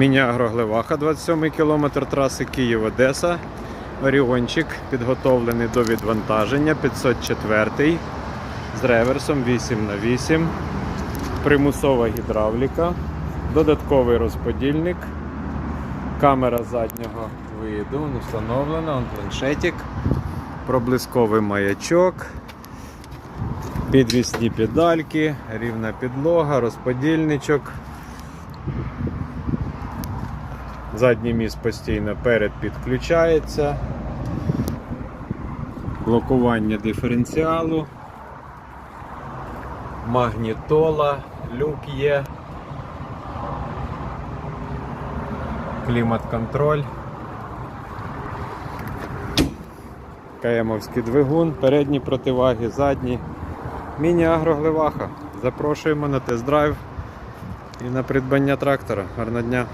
Міні-агроглеваха, 27 кілометр траси Київ-Одеса. Оріончик підготовлений до відвантаження 504 з реверсом 8х8. Примусова гідравліка, додатковий розподільник, камера заднього виду встановлена, он планшетик, проблисковий маячок, підвісні педальки, рівна підлога, розподільничок. Задній міст постійно перед підключається. Блокування диференціалу. Магнітола, люк є. Клімат-контроль. Каємовський двигун, передні противаги, задні. Міні-агроглеваха. Запрошуємо на тест-драйв і на придбання трактора. Гарного дня!